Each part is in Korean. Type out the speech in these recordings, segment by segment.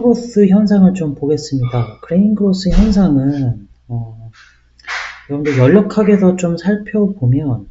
그레인 그로스 현상을 좀 보겠습니다. 그레인 그로스 현상은 어, 여러분들 연력학에서 좀 살펴보면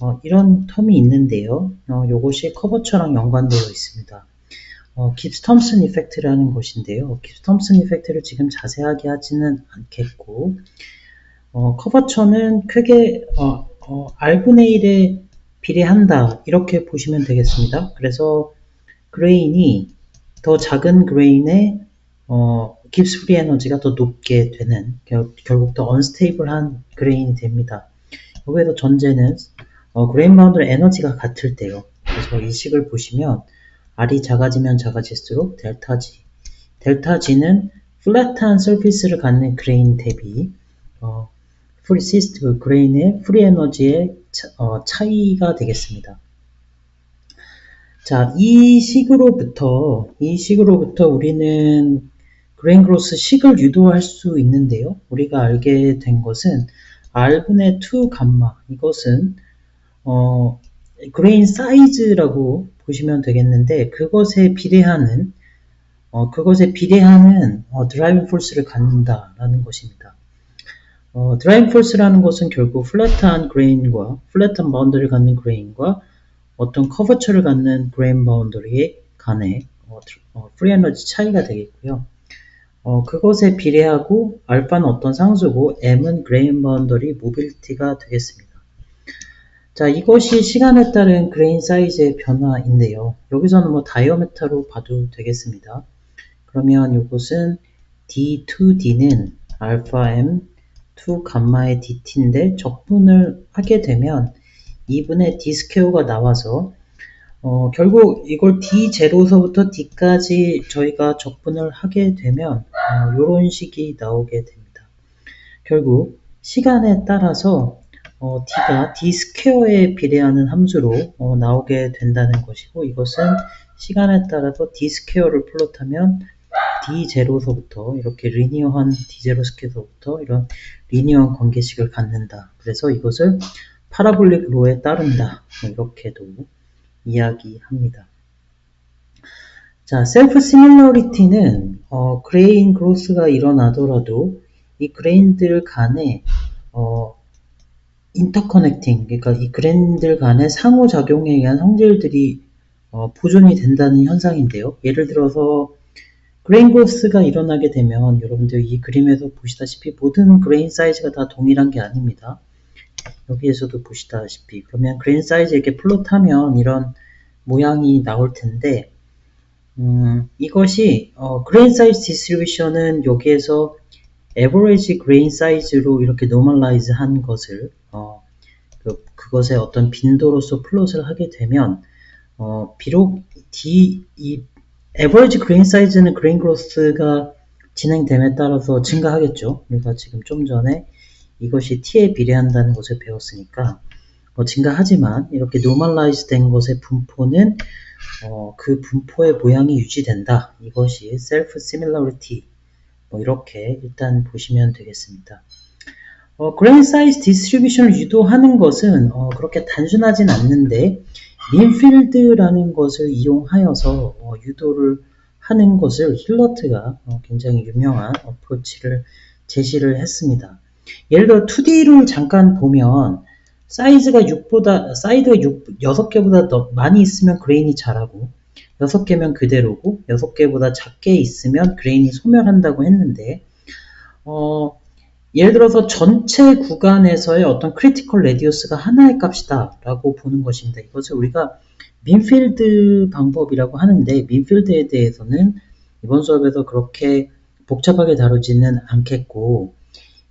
어, 이런 텀이 있는데요. 어, 요것이 커버처랑 연관되어 있습니다. 어, 깁스 톰슨 이펙트라는 것인데요. 깁스 톰슨 이펙트를 지금 자세하게 하지는 않겠고 어, 커버처는 크게 어, 어, R분의 1에 비례한다 이렇게 보시면 되겠습니다. 그래서 그레인이 더 작은 그레인의 어, 깁스 프리 에너지가 더 높게 되는 결, 국더 언스테이블한 그레인이 됩니다. 여기에서 전제는 어, 그레인 바운드 에너지가 같을 때요. 그래서 이 식을 보시면 R이 작아지면 작아질수록 델타 G 델타 G는 플랫한 서피스를 갖는 그레인 대비 어, 프리 시스트 그레인의 프리 에너지의 차, 어, 차이가 되겠습니다. 자, 이 식으로부터 이 식으로부터 우리는 그레인 그로스 식을 유도할 수 있는데요. 우리가 알게 된 것은 R분의 2 감마 이것은 어, 그레인 사이즈라고 보시면 되겠는데 그것에 비례하는 어, 그것에 비례하는 어, 드라이빙 포스를 갖는다라는 것입니다. 어, 드라이빙 포스라는 것은 결국 플랫한 그레인과 플랫한 바운더를 갖는 그레인과 어떤 커버처를 갖는 그레인 바운더리의 간의 어, 어, 프리 에너지 차이가 되겠고요. 어, 그것에 비례하고 알파는 어떤 상수고 m은 그레인 바운더리 모빌티가 되겠습니다. 자, 이것이 시간에 따른 그레인 사이즈의 변화인데요. 여기서는 뭐 다이어메타로 봐도 되겠습니다. 그러면 이것은 D2D는 알파 M 2 감마의 DT인데 적분을 하게 되면 2분의 D 스퀘어가 나와서 어, 결국 이걸 D0서부터 D까지 저희가 적분을 하게 되면 이런 어, 식이 나오게 됩니다. 결국 시간에 따라서 어, d가 d 스퀘어에 비례하는 함수로 어, 나오게 된다는 것이고 이것은 시간에 따라서 d 스퀘어를 플롯하면 d0서부터 이렇게 리니어한 d0 스퀘어서부터 이런 리니어한 관계식을 갖는다. 그래서 이것을 파라볼릭 로에 따른다. 뭐 이렇게도 이야기합니다. 자, 셀프 시밀러리티는 어, 그레인 그로스가 일어나더라도 이 그레인들 간에 어, 인터커넥팅, 그러니까 이 그랜들 간의 상호작용에 의한 성질들이 어, 보존이 된다는 현상인데요. 예를 들어서 그레인 그로스가 일어나게 되면 여러분들 이 그림에서 보시다시피 모든 그레인 사이즈가 다 동일한 게 아닙니다. 여기에서도 보시다시피 그러면 그레인 사이즈 이렇게 플롯하면 이런 모양이 나올 텐데 음, 이것이 어, 그레인 사이즈 디스트리뷰션은 여기에서 에버리지 그레인 사이즈로 이렇게 노멀라이즈 한 것을 어, 그, 그것의 어떤 빈도로서 플롯을 하게 되면 어, 비록 D 이 에버리지 그레인 사이즈는 그레인 그로스가 진행됨에 따라서 증가하겠죠. 우리가 지금 좀 전에 이것이 T에 비례한다는 것을 배웠으니까 뭐 증가하지만 이렇게 노멀라이즈 된 것의 분포는 어, 그 분포의 모양이 유지된다. 이것이 self similarity 뭐 이렇게 일단 보시면 되겠습니다. 어, 그레인 사이즈 디스트리뷰션을 유도하는 것은 어, 그렇게 단순하진 않는데 민필드라는 것을 이용하여서 어, 유도를 하는 것을 힐러트가 어, 굉장히 유명한 어프로치를 제시를 했습니다. 예를 들어 2D를 잠깐 보면 사이즈가 6보다 사이드가 6, 6개보다 더 많이 있으면 그레인이 잘하고 6개면 그대로고 6개보다 작게 있으면 그레인이 소멸한다고 했는데 어, 예를 들어서 전체 구간에서의 어떤 크리티컬 레디우스가 하나의 값이다 라고 보는 것입니다. 이것을 우리가 민필드 방법이라고 하는데 민필드에 대해서는 이번 수업에서 그렇게 복잡하게 다루지는 않겠고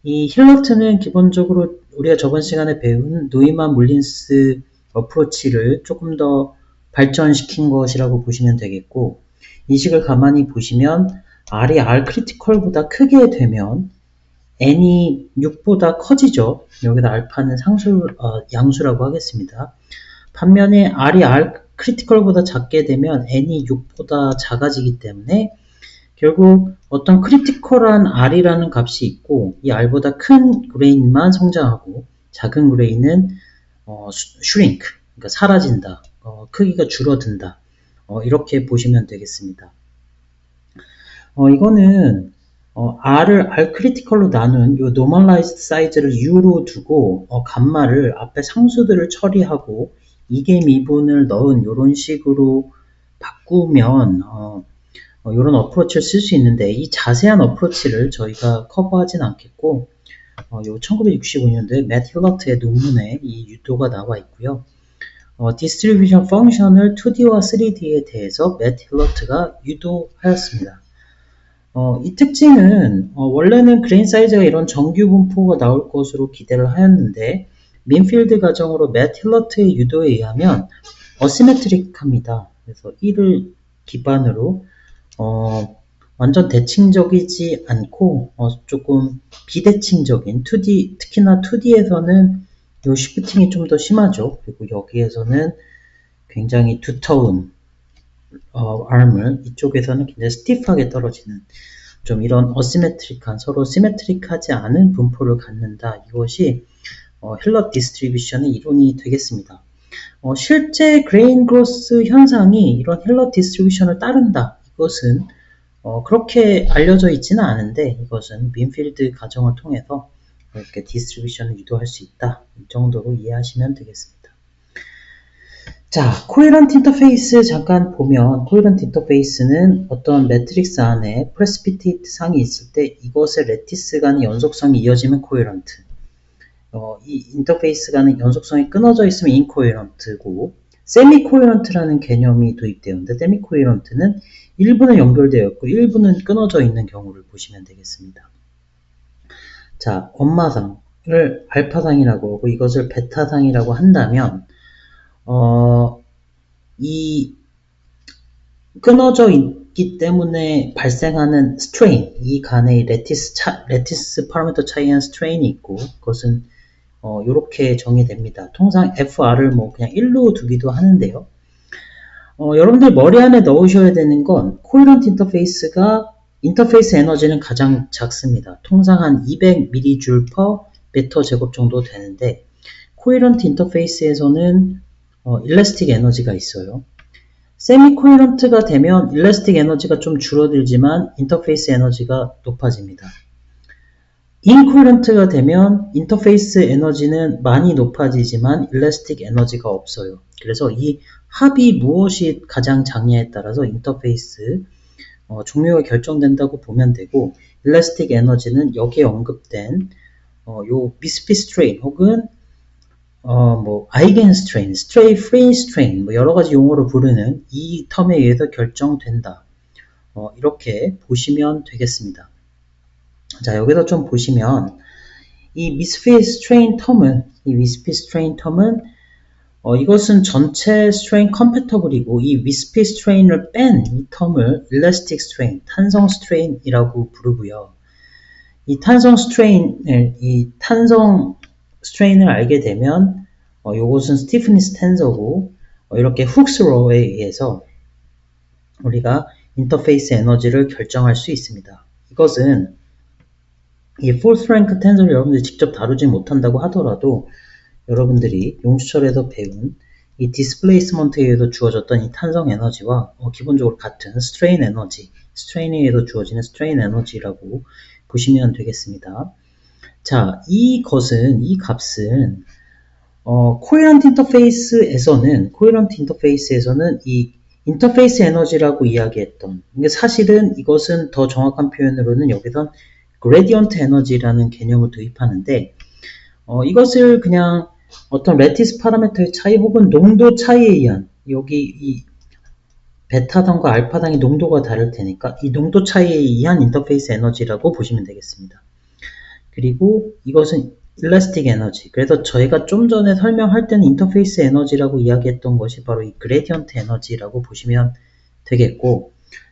이 힐러트는 기본적으로 우리가 저번 시간에 배운 노이만 물린스 어프로치를 조금 더 발전시킨 것이라고 보시면 되겠고 이 식을 가만히 보시면 R이 R 크리티컬보다 크게 되면 n이 6보다 커지죠. 여기다 알파는 상수, 어, 양수라고 하겠습니다. 반면에 r이 r 크리티컬보다 작게 되면 n이 6보다 작아지기 때문에 결국 어떤 크리티컬한 r이라는 값이 있고 이 r보다 큰 그레인만 성장하고 작은 그레인은 어, 슈링크, 그러니까 사라진다, 어, 크기가 줄어든다. 어, 이렇게 보시면 되겠습니다. 어, 이거는 어, R을 R 크리티컬로 나눈 요 normalized 사이즈를 U로 두고 어, 감마를 앞에 상수들을 처리하고 이게 미분을 넣은 이런 식으로 바꾸면 어, 어, 이런 어프로치를 쓸 수 있는데 이 자세한 어프로치를 저희가 커버하진 않겠고 어, 요 1965년도에 맷 힐러트의 논문에 이 유도가 나와 있고요. 어, 디스트리뷰션 펑션을 2D와 3D에 대해서 맷 힐러트가 유도하였습니다. 어, 이 특징은 어, 원래는 그레인 사이즈가 이런 정규 분포가 나올 것으로 기대를 하였는데 민필드 가정으로 맷 힐러트의 유도에 의하면 어시메트릭합니다. 그래서 이를 기반으로 어, 완전 대칭적이지 않고 어, 조금 비대칭적인 2D 특히나 2D에서는 요 시프팅이 좀 더 심하죠. 그리고 여기에서는 굉장히 두터운 어, arm을 이쪽에서는 굉장히 스티프하게 떨어지는 좀 이런 어시메트릭한 서로 시메트릭하지 않은 분포를 갖는다. 이것이 어, 힐럿 디스트리뷰션의 이론이 되겠습니다. 어, 실제 그레인 그로스 현상이 이런 힐럿 디스트리뷰션을 따른다. 이것은 어, 그렇게 알려져 있지는 않은데 이것은 민필드 가정을 통해서 이렇게 디스트리뷰션을 유도할 수 있다. 이 정도로 이해하시면 되겠습니다. 자, 코헤런트 인터페이스 잠깐 보면 코헤런트 인터페이스는 어떤 매트릭스 안에 프레스피테이트 상이 있을 때 이것의 레티스 간의 연속성이 이어지면 코헤런트. 어, 이 인터페이스 간의 연속성이 끊어져 있으면 인코헤런트고 세미코헤런트라는 개념이 도입되었는데 세미코헤런트는 일부는 연결되어 있고 일부는 끊어져 있는 경우를 보시면 되겠습니다. 자, 엄마상을 알파상이라고 하고 이것을 베타상이라고 한다면 어, 이 끊어져 있기 때문에 발생하는 스트레인, 이 간의 레티스 차, 레티스 파라미터 차이한 스트레인이 있고 그것은 어, 이렇게 정의됩니다. 통상 FR을 뭐 그냥 1로 두기도 하는데요. 어, 여러분들 머리 안에 넣으셔야 되는 건 코일런트 인터페이스가 인터페이스 에너지는 가장 작습니다. 통상 한 200mJ per 베터 제곱 정도 되는데 코일런트 인터페이스에서는 어, 일레스틱 에너지가 있어요. 세미 코일런트가 되면 일레스틱 에너지가 좀 줄어들지만 인터페이스 에너지가 높아집니다. 인코일런트가 되면 인터페이스 에너지는 많이 높아지지만 일레스틱 에너지가 없어요. 그래서 이 합이 무엇이 가장 장냐에 따라서 인터페이스 어, 종류가 결정된다고 보면 되고 일레스틱 에너지는 여기에 언급된 어, 요 미스피 스트레인 혹은 어, 뭐 아이겐 스트레인, 스트레이 프리 스트레인 뭐 여러 가지 용어로 부르는 이 텀에 의해서 결정된다. 어, 이렇게 보시면 되겠습니다. 자, 여기서 좀 보시면 이 미스피 스트레인 텀은 이 미스피 스트레인 텀은 어, 이것은 전체 스트레인 컴패터블이고 이 위스피 스트레인을 뺀 이 텀을 일레스틱 스트레인, 탄성 스트레인이라고 부르고요. 이 탄성 스트레인을 이 탄성 스트레인을 알게 되면 어, 이것은 스티프니스 텐서고 어, 이렇게 훅스로에 의해서 우리가 인터페이스 에너지를 결정할 수 있습니다. 이것은 이 폴스 랭크 텐서를 여러분들이 직접 다루지 못한다고 하더라도 여러분들이 용수철에서 배운 이 디스플레이스먼트에 의해서 주어졌던 이 탄성 에너지와 어, 기본적으로 같은 스트레인 에너지, 스트레인에 의해서 주어지는 스트레인 에너지라고 보시면 되겠습니다. 자, 이 것은, 이 값은, 어, 코일런트 인터페이스에서는, 코일런트 인터페이스에서는 이 인터페이스 에너지라고 이야기했던, 사실은 이것은 더 정확한 표현으로는 여기선 그레디언트 에너지라는 개념을 도입하는데, 어, 이것을 그냥 어떤 레티스 파라미터의 차이 혹은 농도 차이에 의한, 여기 이 베타당과 알파당의 농도가 다를 테니까 이 농도 차이에 의한 인터페이스 에너지라고 보시면 되겠습니다. 그리고 이것은 일라스틱 에너지. 그래서 저희가 좀 전에 설명할 때는 인터페이스 에너지라고 이야기했던 것이 바로 이 그레디언트 에너지라고 보시면 되겠고,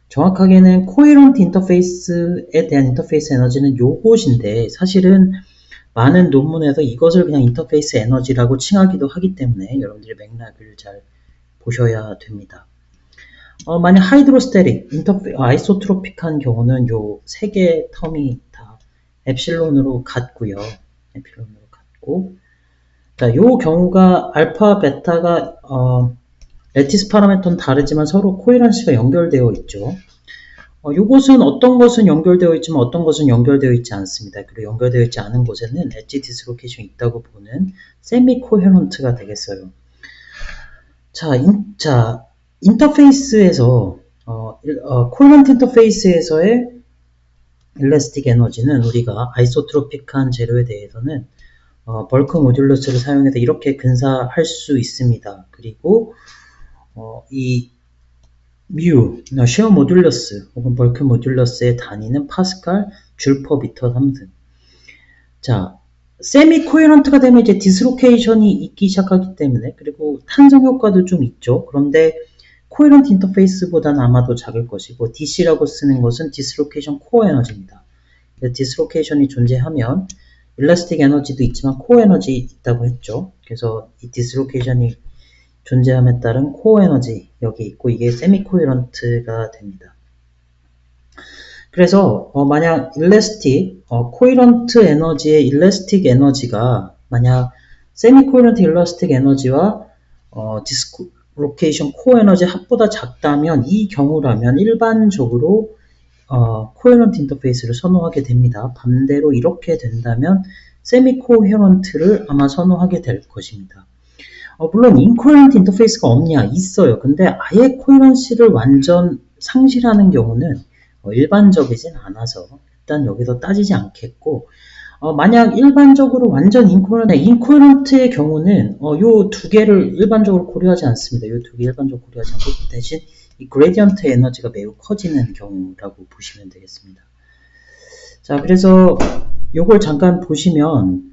정확하게는 코이런트 인터페이스에 대한 인터페이스 에너지는 요것인데, 사실은 많은 논문에서 이것을 그냥 인터페이스 에너지라고 칭하기도 하기 때문에 여러분들이 맥락을 잘 보셔야 됩니다. 어, 만약 하이드로스테릭, 인터페, 아이소트로픽한 경우는 요 세 개의 텀이 엡실론으로 같고요. 에필론으로 같고 자, 요 경우가 알파, 베타가 어, 레티스 파라메터는 다르지만 서로 코헤런시가 연결되어 있죠. 어, 이것은 어떤 것은 연결되어 있지만 어떤 것은 연결되어 있지 않습니다. 그리고 연결되어 있지 않은 곳에는 엣지 디스로케이션이 있다고 보는 세미 코헤런트가 되겠어요. 자, 인, 자 인터페이스에서 어, 어, 코헤런트 인터페이스에서의 일라스틱 에너지는 우리가 아이소트로픽한 재료에 대해서는 어, 벌크 모듈러스를 사용해서 이렇게 근사할 수 있습니다. 그리고 어, 이 뮤, 쉐어 모듈러스 혹은 벌크 모듈러스의 단위는 파스칼, 줄 퍼 미터 3등. 자, 세미 코헤런트가 되면 이제 디스로케이션이 있기 시작하기 때문에 그리고 탄성 효과도 좀 있죠. 그런데 코헤런트 인터페이스보다는 아마도 작을 것이고 DC라고 쓰는 것은 디스로케이션 코어 에너지입니다. 디스로케이션이 존재하면 일라스틱 에너지도 있지만 코어 에너지 있다고 했죠. 그래서 이 디스로케이션이 존재함에 따른 코어 에너지 여기 있고 이게 세미 코이런트가 됩니다. 그래서 어, 만약 일레스틱 어, 코이런트 에너지의 일레스틱 에너지가 만약 세미 코이런트 일레스틱 에너지와 어, 디스로케이션 코어 에너지 합보다 작다면 이 경우라면 일반적으로 어, 코헤런트 인터페이스를 선호하게 됩니다. 반대로 이렇게 된다면 세미 코헤런트를 아마 선호하게 될 것입니다. 어, 물론 인코헤런트 인터페이스가 없냐 있어요. 근데 아예 코헤런시를 완전 상실하는 경우는 어, 일반적이진 않아서 일단 여기서 따지지 않겠고 어, 만약 일반적으로 완전 인코헤런트, 인코헤런트의 경우는 어, 요두 개를 일반적으로 고려하지 않습니다. 요 두 개 일반적으로 고려하지 않고 대신 이 그레디언트 에너지가 매우 커지는 경우라고 보시면 되겠습니다. 자, 그래서 요걸 잠깐 보시면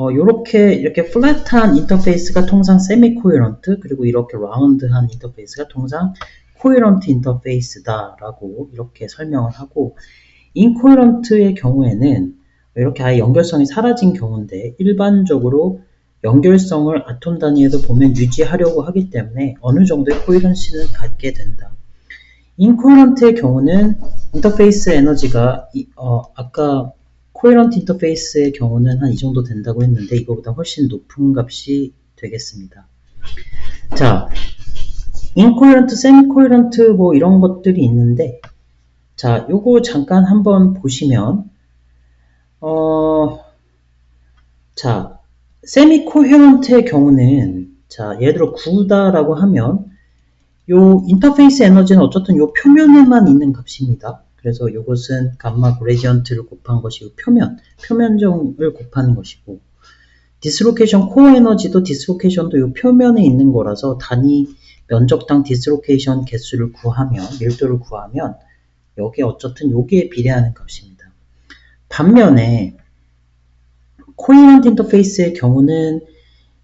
어, 요렇게 이렇게 플랫한 인터페이스가 통상 세미 코헤런트 그리고 이렇게 라운드한 인터페이스가 통상 코헤런트 인터페이스다라고 이렇게 설명을 하고 인코헤런트의 경우에는 이렇게 아예 연결성이 사라진 경우인데 일반적으로 연결성을 아톰 단위에도 보면 유지하려고 하기 때문에 어느 정도의 코헤런시는 갖게 된다. 인코헤런트의 경우는 인터페이스 에너지가 어, 아까 코헤런트 인터페이스의 경우는 한 이 정도 된다고 했는데 이거보다 훨씬 높은 값이 되겠습니다. 자, 인코헤런트, 세미코헤런트 뭐 이런 것들이 있는데 자, 요거 잠깐 한번 보시면 어, 자, 세미코헤런트의 경우는 자, 예를 들어 9다라고 하면 요 인터페이스 에너지는 어쨌든 요 표면에만 있는 값입니다. 그래서 이것은 감마 그레디언트를 곱한 것이 고 표면, 표면정을 곱하는 것이고 디스로케이션 코어 에너지도 디스로케이션도 이 표면에 있는 거라서 단위 면적당 디스로케이션 개수를 구하면 밀도를 구하면 여기에 어쨌든 여기에 비례하는 값입니다. 반면에 코이런트 인터페이스의 경우는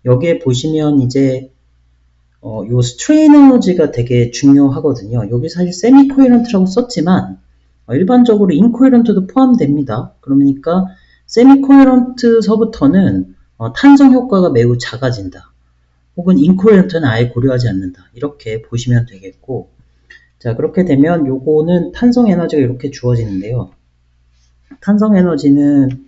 여기에 보시면 이제 어, 요 스트레인 에너지가 되게 중요하거든요. 여기 사실 세미 코이런트라고 썼지만 어, 일반적으로 인코헤런트도 포함됩니다. 그러니까 세미코헤런트서부터는 어, 탄성 효과가 매우 작아진다. 혹은 인코헤런트는 아예 고려하지 않는다. 이렇게 보시면 되겠고 자 그렇게 되면 요거는 탄성 에너지가 이렇게 주어지는데요. 탄성 에너지는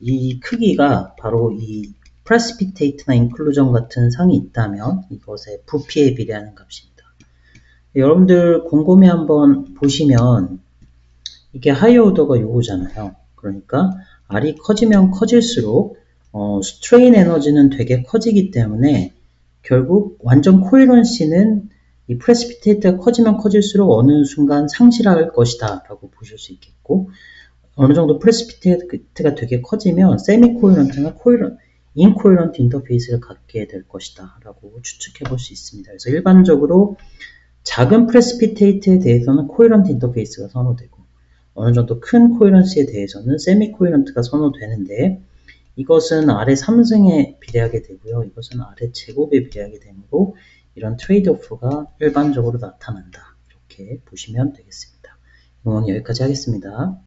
이 크기가 바로 이 프레스피테이트나 인클루전 같은 상이 있다면 이것의 부피에 비례하는 값입니다. 여러분들 곰곰이 한번 보시면 이게 하이어 오더가 요거잖아요. 그러니까 R이 커지면 커질수록 어, 스트레인 에너지는 되게 커지기 때문에 결국 완전 코이런시는 이 프레스피테이트가 커지면 커질수록 어느 순간 상실할 것이다 라고 보실 수 있겠고 어느 정도 프레스피테이트가 되게 커지면 세미 코이런트나 코이런 인코이런트 인터페이스를 갖게 될 것이다 라고 추측해 볼 수 있습니다. 그래서 일반적으로 작은 프레스피테이트에 대해서는 코이런트 인터페이스가 선호되고 어느 정도 큰 코헤런시에 대해서는 세미 코헤런트가 선호되는데 이것은 아래 3승에 비례하게 되고요. 이것은 아래 제곱에 비례하게 되므로 이런 트레이드 오프가 일반적으로 나타난다. 이렇게 보시면 되겠습니다. 오늘 여기까지 하겠습니다.